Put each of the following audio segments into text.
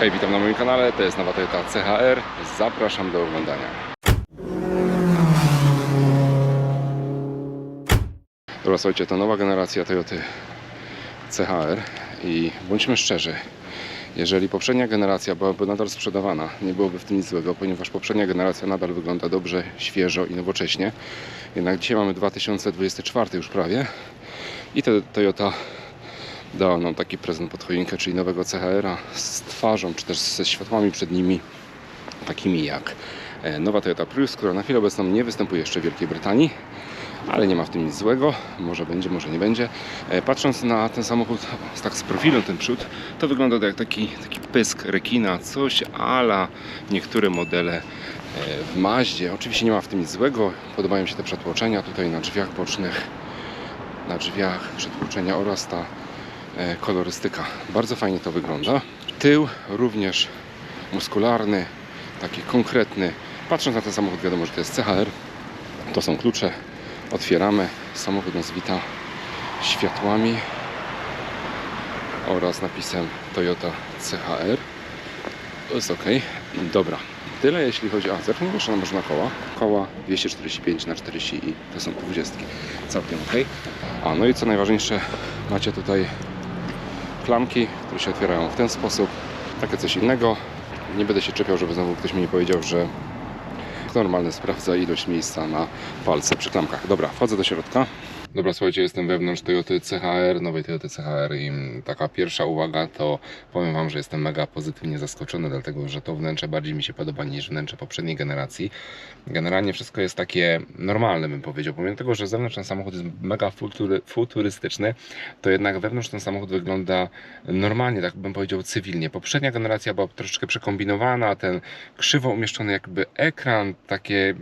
Hej, witam na moim kanale, to jest nowa Toyota CHR. Zapraszam do oglądania. Dobra, słuchajcie, to nowa generacja Toyoty CHR i bądźmy szczerzy, jeżeli poprzednia generacja byłaby nadal sprzedawana, nie byłoby w tym nic złego, ponieważ poprzednia generacja nadal wygląda dobrze, świeżo i nowocześnie. Jednak dzisiaj mamy 2024 już prawie i to Toyota dała nam taki prezent pod choinkę, czyli nowego CHR-a z twarzą, czy też ze światłami przed nimi, takimi jak e, nowa Toyota Prius, która na chwilę obecną nie występuje jeszcze w Wielkiej Brytanii, ale nie ma w tym nic złego, może będzie, może nie będzie. E, Patrząc na ten samochód tak z profilem ten przód, to wygląda jak taki, taki pysk rekina, coś ala niektóre modele e, w Maździe. Oczywiście nie ma w tym nic złego, podobają mi się te przetłoczenia tutaj na drzwiach bocznych, na drzwiach przetłoczenia oraz ta kolorystyka. Bardzo fajnie to wygląda. Tył również muskularny, taki konkretny. Patrząc na ten samochód wiadomo, że to jest CHR. To są klucze. Otwieramy. Samochód nas wita światłami oraz napisem Toyota CHR. To jest ok. Dobra. Tyle jeśli chodzi o... Zerknij jeszcze może na koła. Koła 245 na 40 i to są 20. Całkiem ok. A no i co najważniejsze, macie tutaj klamki, które się otwierają w ten sposób. Takie coś innego. Nie będę się czepiał, żeby znowu ktoś mi nie powiedział, że normalny sprawdza ilość miejsca na palce przy klamkach. Dobra, wchodzę do środka. Dobra, słuchajcie, jestem wewnątrz Toyoty CHR, nowej Toyoty CHR i taka pierwsza uwaga to powiem Wam, że jestem mega pozytywnie zaskoczony, dlatego że to wnętrze bardziej mi się podoba niż wnętrze poprzedniej generacji. Generalnie wszystko jest takie normalne, bym powiedział. Pomimo tego, że zewnątrz ten samochód jest mega futury, futurystyczny, to jednak wewnątrz ten samochód wygląda normalnie, tak bym powiedział, cywilnie. Poprzednia generacja była troszeczkę przekombinowana, ten krzywo umieszczony jakby ekran, takie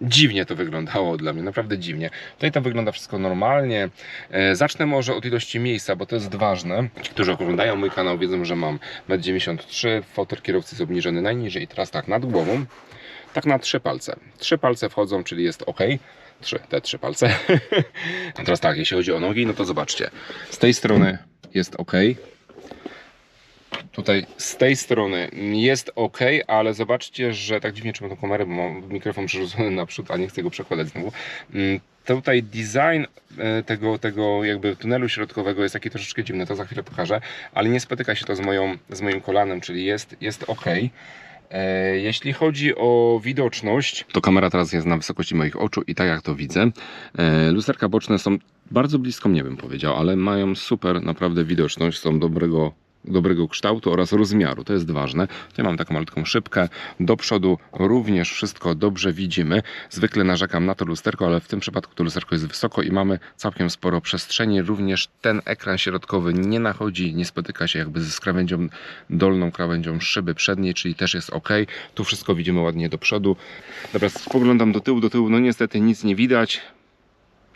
dziwnie to wyglądało dla mnie, naprawdę dziwnie. Tutaj to wygląda wszystko normalnie. E, Zacznę może od ilości miejsca, bo to jest ważne. Ci, którzy oglądają mój kanał wiedzą, że mam 1,93 m, fotel kierowcy jest obniżony najniżej teraz tak nad głową, tak na trzy palce. Trzy palce wchodzą, czyli jest ok. Trzy, te trzy palce. A teraz tak, jeśli chodzi o nogi, no to zobaczcie. Z tej strony jest ok. Tutaj z tej strony jest ok, ale zobaczcie, że tak dziwnie trzymam tą kamerę, bo mam mikrofon przerzucony naprzód, a nie chcę go przekładać znowu. Mm, Tutaj design e, tego, tego jakby tunelu środkowego jest taki troszeczkę dziwny, to za chwilę pokażę, ale nie spotyka się to z, moją, z moim kolanem, czyli jest, jest ok. E, Jeśli chodzi o widoczność, to kamera teraz jest na wysokości moich oczu i tak jak to widzę. E, Lusterka boczne są bardzo blisko mnie bym powiedział, ale mają super naprawdę widoczność, są dobrego dobrego kształtu oraz rozmiaru. To jest ważne. Tutaj mam taką malutką szybkę. Do przodu również wszystko dobrze widzimy. Zwykle narzekam na to lusterko, ale w tym przypadku to lusterko jest wysoko i mamy całkiem sporo przestrzeni. Również ten ekran środkowy nie nachodzi, nie spotyka się jakby ze krawędzią dolną krawędzią szyby przedniej, czyli też jest ok. Tu wszystko widzimy ładnie do przodu. Dobra, spoglądam do tyłu, do tyłu. No niestety nic nie widać.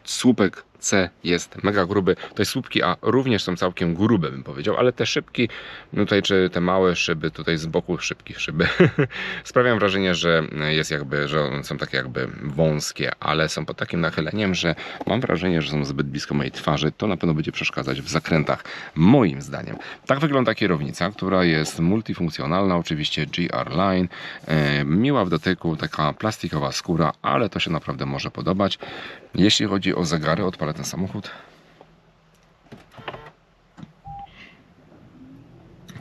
Słupek C jest mega gruby. Te słupki A również są całkiem grube, bym powiedział, ale te szybki, no tutaj czy te małe szyby, tutaj z boku szybkich szyby, sprawiają wrażenie, że jest jakby, że są takie jakby wąskie, ale są pod takim nachyleniem, że mam wrażenie, że są zbyt blisko mojej twarzy. To na pewno będzie przeszkadzać w zakrętach, moim zdaniem. Tak wygląda kierownica, która jest multifunkcjonalna, oczywiście GR Line, e, miła w dotyku, taka plastikowa skóra, ale to się naprawdę może podobać. Jeśli chodzi o zegary, ten samochód.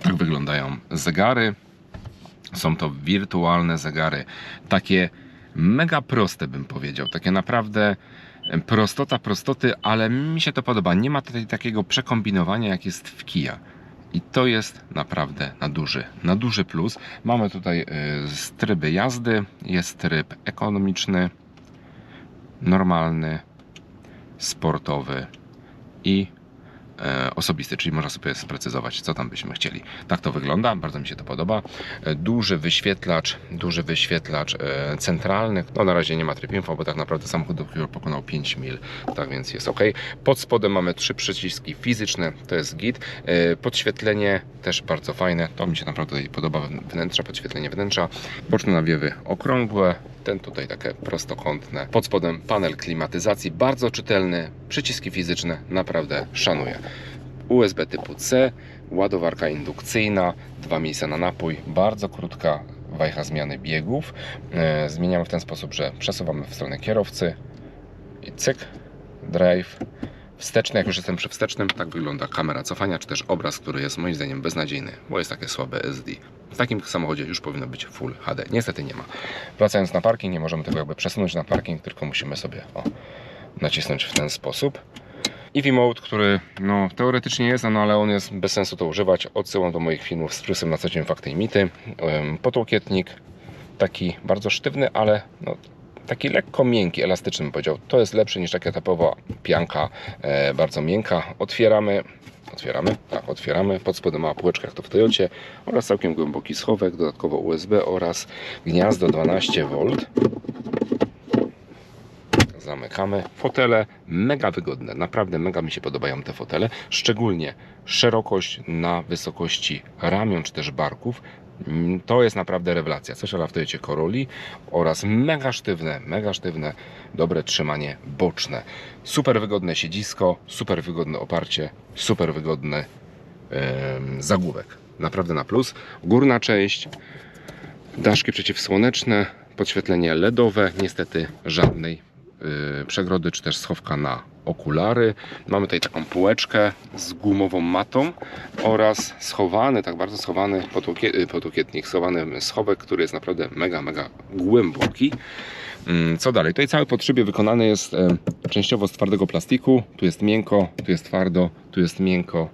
Tak wyglądają zegary. Są to wirtualne zegary, takie mega proste bym powiedział, takie naprawdę prostota prostoty, ale mi się to podoba. Nie ma tutaj takiego przekombinowania jak jest w Kia. I to jest naprawdę na duży, na duży plus. Mamy tutaj y, tryby jazdy, jest tryb ekonomiczny, normalny, sportowy i e, osobisty, czyli można sobie sprecyzować, co tam byśmy chcieli. Tak to wygląda, bardzo mi się to podoba. E, Duży wyświetlacz, duży wyświetlacz e, centralny. No na razie nie ma tryb info, bo tak naprawdę samochód dopiero pokonał 5 mil, tak więc jest ok. Pod spodem mamy trzy przyciski fizyczne, to jest git. Podświetlenie też bardzo fajne, to mi się naprawdę podoba, wnętrza, podświetlenie wnętrza. Boczne nawiewy okrągłe, ten tutaj takie prostokątne. Pod spodem panel klimatyzacji, bardzo czytelny, przyciski fizyczne, naprawdę szanuję. USB typu C, ładowarka indukcyjna, dwa miejsca na napój, bardzo krótka wajcha zmiany biegów. E, Zmieniamy w ten sposób, że przesuwamy w stronę kierowcy i cyk, drive. Wsteczny, jak już jestem przy wstecznym, tak wygląda kamera cofania, czy też obraz, który jest moim zdaniem beznadziejny, bo jest takie słabe SD. W takim samochodzie już powinno być Full HD. Niestety nie ma. Wracając na parking, nie możemy tego jakby przesunąć na parking, tylko musimy sobie o, nacisnąć w ten sposób. EV Mode, który no, teoretycznie jest, no ale on jest bez sensu to używać. Odsyłam do moich filmów z plusem na co dzień fakty i mity. Potłokietnik taki bardzo sztywny, ale no, taki lekko miękki, elastyczny bym powiedział. To jest lepsze niż taka typowa pianka, e, bardzo miękka. Otwieramy, otwieramy, tak, otwieramy. Pod spodem mała półeczka jak to w Toyocie oraz całkiem głęboki schowek, dodatkowo USB oraz gniazdo 12V. Zamykamy. Fotele mega wygodne, naprawdę mega mi się podobają te fotele, szczególnie szerokość na wysokości ramion czy też barków. Mm, To jest naprawdę rewelacja. W Toyocie Corolli oraz mega sztywne, mega sztywne, dobre trzymanie boczne. Super wygodne siedzisko, super wygodne oparcie, super wygodny em, zagłówek. Naprawdę na plus. Górna część, daszki przeciwsłoneczne, podświetlenie LEDowe, niestety żadnej y, przegrody czy też schowka na okulary. Mamy tutaj taką półeczkę z gumową matą oraz schowany, tak bardzo schowany potłokie, y, schowany schowek, który jest naprawdę mega, mega głęboki. Mm, Co dalej? Tutaj cały podszybie wykonany jest e, częściowo z twardego plastiku. Tu jest miękko, tu jest twardo, tu jest miękko,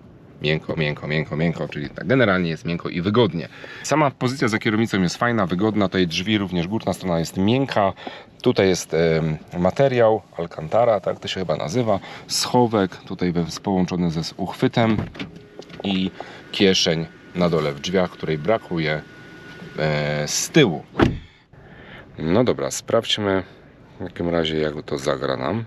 miękko, miękko, miękko, miękko, czyli tak generalnie jest miękko i wygodnie. Sama pozycja za kierownicą jest fajna, wygodna, tutaj drzwi również górna strona jest miękka. Tutaj jest em, materiał Alcantara, tak to się chyba nazywa. Schowek tutaj połączony ze uchwytem i kieszeń na dole w drzwiach, której brakuje e, z tyłu. No dobra, sprawdźmy w takim razie jak to zagra nam.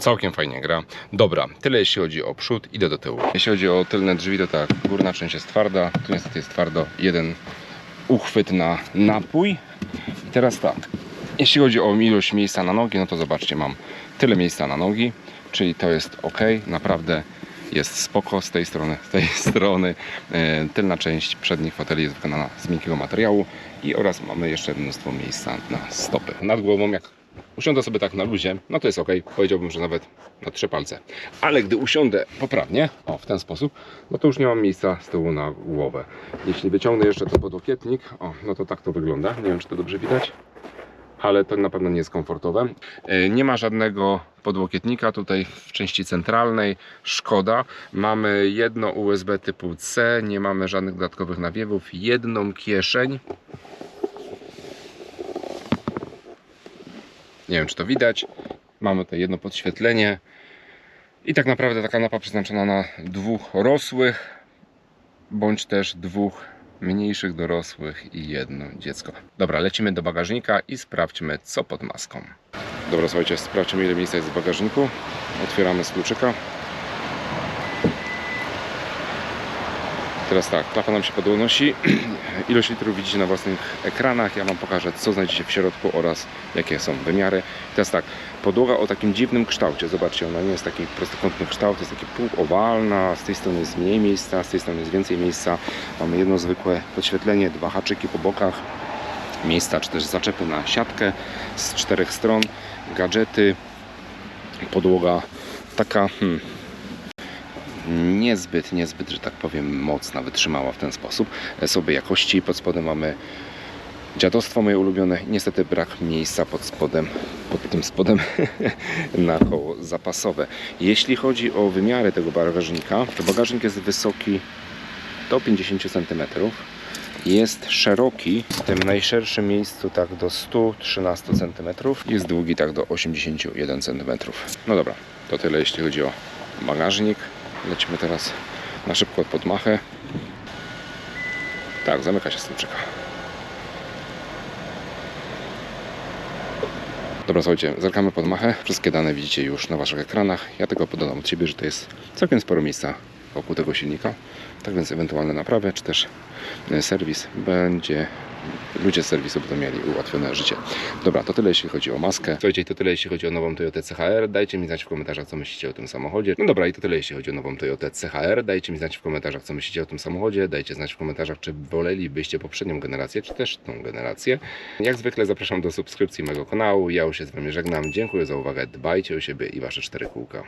Całkiem fajnie gra. Dobra, tyle jeśli chodzi o przód, idę do tyłu. Jeśli chodzi o tylne drzwi, to tak, górna część jest twarda, tu niestety jest twardo jeden uchwyt na napój. I teraz tak, jeśli chodzi o ilość miejsca na nogi, no to zobaczcie, mam tyle miejsca na nogi, czyli to jest ok, naprawdę jest spoko z tej strony, z tej strony. E, Tylna część przednich foteli jest wykonana z miękkiego materiału i oraz mamy jeszcze mnóstwo miejsca na stopy. Nad głową, jak usiądę sobie tak na luzie, no to jest ok, powiedziałbym, że nawet na trzy palce. Ale gdy usiądę poprawnie, o w ten sposób, no to już nie mam miejsca z tyłu na głowę. Jeśli wyciągnę jeszcze to podłokietnik, o, no to tak to wygląda. Nie wiem, czy to dobrze widać ale to na pewno nie jest komfortowe. E, Nie ma żadnego podłokietnika tutaj w części centralnej. Szkoda. Mamy jedno USB typu C, nie mamy żadnych dodatkowych nawiewów, jedną kieszeń. Nie wiem, czy to widać. Mamy tutaj jedno podświetlenie. I tak naprawdę ta kanapa przeznaczona na dwóch rosłych, bądź też dwóch mniejszych dorosłych i jedno dziecko. Dobra, lecimy do bagażnika i sprawdźmy, co pod maską. Dobra, słuchajcie, sprawdźmy, ile miejsca jest w bagażniku. Otwieramy z kluczyka. Teraz tak, klapa nam się podnosi. Ilość litrów widzicie na własnych ekranach. Ja Wam pokażę, co znajdziecie w środku oraz jakie są wymiary. Teraz tak, podłoga o takim dziwnym kształcie. Zobaczcie, ona nie jest taki prostokątny kształt, jest taki półowalna. Z tej strony jest mniej miejsca, z tej strony jest więcej miejsca. Mamy jedno zwykłe podświetlenie, dwa haczyki po bokach. Miejsca, czy też zaczepy na siatkę z czterech stron. Gadżety, podłoga taka hmm, niezbyt, niezbyt, że tak powiem, mocna, wytrzymała w ten sposób. Sobie jakości pod spodem mamy dziadostwo moje ulubione. Niestety brak miejsca pod spodem, pod tym spodem na koło zapasowe. Jeśli chodzi o wymiary tego bagażnika, to bagażnik jest wysoki do 50 cm. jest szeroki, w tym najszerszym miejscu tak do 113 cm, jest długi tak do 81 cm. No dobra, to tyle jeśli chodzi o bagażnik. Lecimy teraz na szybko pod machę. Tak, zamyka się stłuczyka. Dobra, słuchajcie, zerkamy pod machę. Wszystkie dane widzicie już na Waszych ekranach. Ja tylko podam od siebie, że to jest całkiem sporo miejsca wokół tego silnika. Tak więc ewentualne naprawy, czy też e, serwis będzie... Ludzie z serwisu będą mieli ułatwione życie. Dobra, to tyle jeśli chodzi o maskę. Słuchajcie, to tyle jeśli chodzi o nową Toyota CHR. Dajcie mi znać w komentarzach, co myślicie o tym samochodzie. No dobra, i to tyle jeśli chodzi o nową Toyota CHR. Dajcie mi znać w komentarzach, co myślicie o tym samochodzie. Dajcie znać w komentarzach, czy wolelibyście poprzednią generację, czy też tą generację. Jak zwykle zapraszam do subskrypcji mojego kanału. Ja już się z Wami żegnam. Dziękuję za uwagę. Dbajcie o siebie i Wasze cztery kółka.